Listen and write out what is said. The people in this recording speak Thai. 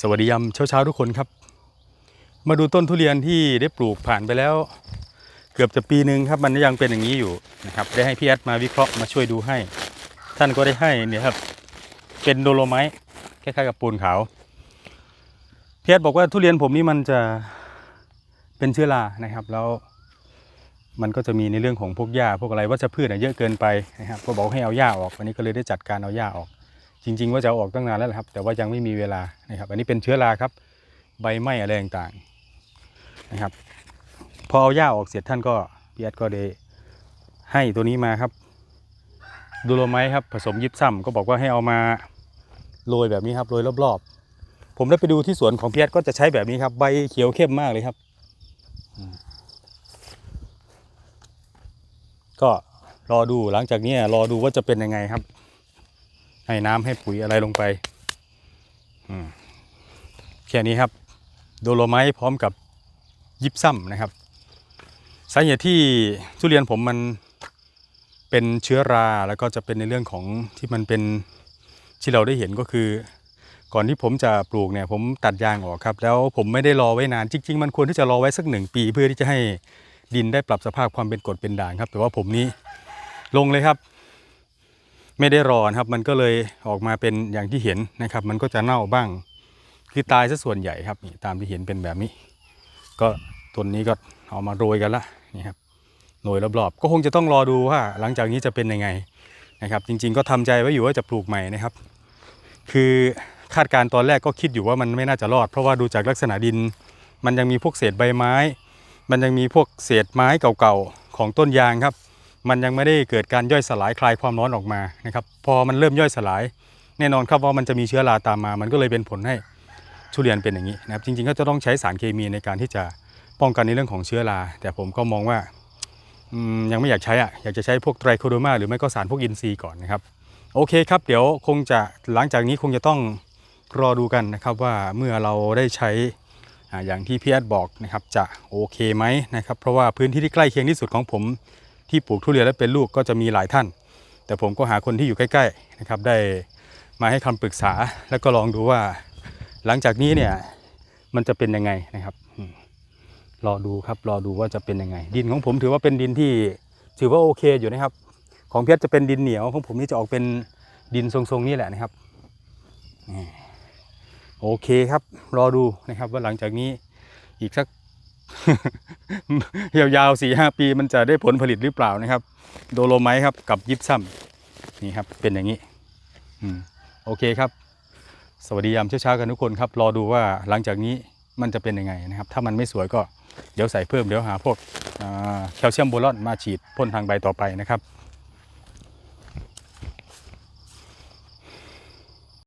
สวัสดียามเช้าๆทุกคนครับ มาดูต้นทุเรียนที่ได้ปลูกผ่านไปแล้ว เกือบจะปีหนึ่งครับมันยังเป็นอย่างนี้อยู่นะครับได้ให้พี่แอดมาวิเคราะห์มาช่วยดูให้ ท่านก็ได้ให้เนี่ยครับเป็นโดโลไมต์คล้ายๆกับปูนขาวพี่แอดบอกว่าทุเรียนผมนี่มันจะเป็นเชื้อรานะครับ แล้วมันก็จะมีในเรื่องของพวกหญ้าพวกอะไรวัชพืชอะเยอะเกินไปนะครับก็บอกให้เอาหญ้าออกวันนี้ก็เลยได้จัดการเอาหญ้าออก จริง ๆ ว่าจะเอาออกตั้งนานแล้วครับ แต่ว่ายังไม่มีเวลานะครับ อันนี้เป็นเชื้อราครับ ใบไหม้อะไรต่างๆนะครับ พอเอาหญ้าออกเสร็จท่านก็พี่แอดก็ได้ให้ตัวนี้มาครับดูโลไมต์ครับผสมยิบซ้ำก็บอกว่าให้เอามาโรยแบบนี้ครับโรยรอบๆ ผมได้ไปดูที่สวนของพี่แอดก็จะใช้แบบนี้ครับ ใบเขียวเข้มมากเลยครับ ก็รอดูหลังจากนี้รอดูว่าจะเป็นยังไงครับ ให้น้ำให้ปุ๋ยอะไรลงไปแค่นี้ครับ โดโลไมต์พร้อมกับยิบซ้ำนะครับ สาเหตุที่ทุเรียนผมมันเป็นเชื้อราแล้วก็จะเป็นในเรื่องของที่มันเป็นที่เราได้เห็นก็คือ ก่อนที่ผมจะปลูกเนี่ยผมตัดยางออกครับ แล้วผมไม่ได้รอไว้นานจริง ๆ มันควรที่จะรอไว้สักหนึ่งปี เพื่อที่จะให้ดินได้ปรับสภาพความเป็นกรดเป็นด่างครับ แต่ว่าผมนี้ลงเลยครับ ไม่ได้รอนครับ มันก็เลยออกมาเป็นอย่างที่เห็นนะครับ มันก็จะเน่าบ้าง คือตายซะส่วนใหญ่ครับนี่ตามที่เห็นเป็นแบบนี้ ก็ต้นนี้ก็เอามาโรยกันละนี่ครับโรยรอบๆก็คงจะต้องรอดูว่า หลังจากนี้จะเป็นยังไงนะครับ จริง ๆ ก็ทำใจไว้อยู่ว่าจะปลูกใหม่นะครับ คือคาดการณ์ตอนแรกก็คิดอยู่ว่ามันไม่น่าจะรอด เพราะว่าดูจากลักษณะดิน มันยังมีพวกเศษใบไม้ มันยังมีพวกเศษไม้เก่าๆของต้นยางครับ มันยังไม่ได้เกิดการย่อยสลายคลายความร้อนออกมานะครับพอมันเริ่มย่อยสลาย แน่นอนครับว่ามันจะมีเชื้อราตามมา มันก็เลยเป็นผลให้ทุเรียนเป็นอย่างนี้นะครับจริงๆก็จะต้องใช้สารเคมีในการที่จะป้องกันในเรื่องของเชื้อรา แต่ผมก็มองว่ายังไม่อยากใช้อะอยากจะใช้พวกไตรโคโดมาหรือไม่ก็สารพวกอินทรีย์ก่อนนะครับโอเคครับเดี๋ยวคงจะหลังจากนี้คงจะต้องรอดูกันนะครับว่าเมื่อเราได้ใช้อ่าอย่างที่พี่แอดบอกนะครับจะโอเคไหมนะครับเพราะว่าพื้นที่ที่ใกล้เคียงที่สุดของผม ที่ปลูกทุเรียนและเป็นลูกก็จะมีหลายท่าน แต่ผมก็หาคนที่อยู่ใกล้ๆนะครับได้มาให้คำปรึกษาแล้วก็ลองดูว่า หลังจากนี้เนี่ยมันจะเป็นยังไงนะครับรอดูครับรอดูว่าจะเป็นยังไง ดินของผมถือว่าเป็นดินที่ถือว่าโอเคอยู่นะครับ ของเพชรจะเป็นดินเหนียวของผมนี่จะออกเป็นดินทรงๆนี่แหละนะครับโอเคครับรอดูนะครับว่าหลังจากนี้อีกสัก ยาวๆสี่ห้าปีมันจะได้ผลผลิตหรือเปล่านะครับ โดโลไมครับกับยิปซัมนี่ครับเป็นอย่างนี้อืมโอเคครับ สวัสดียามเช้าๆกันทุกคนครับ รอดูว่าหลังจากนี้มันจะเป็นยังไงนะครับ ถ้ามันไม่สวยก็เดี๋ยวใส่เพิ่มเดี๋ยวหาพวกแคลเซียมโบรอนมาฉีดพ่นทางใบต่อไปนะครับ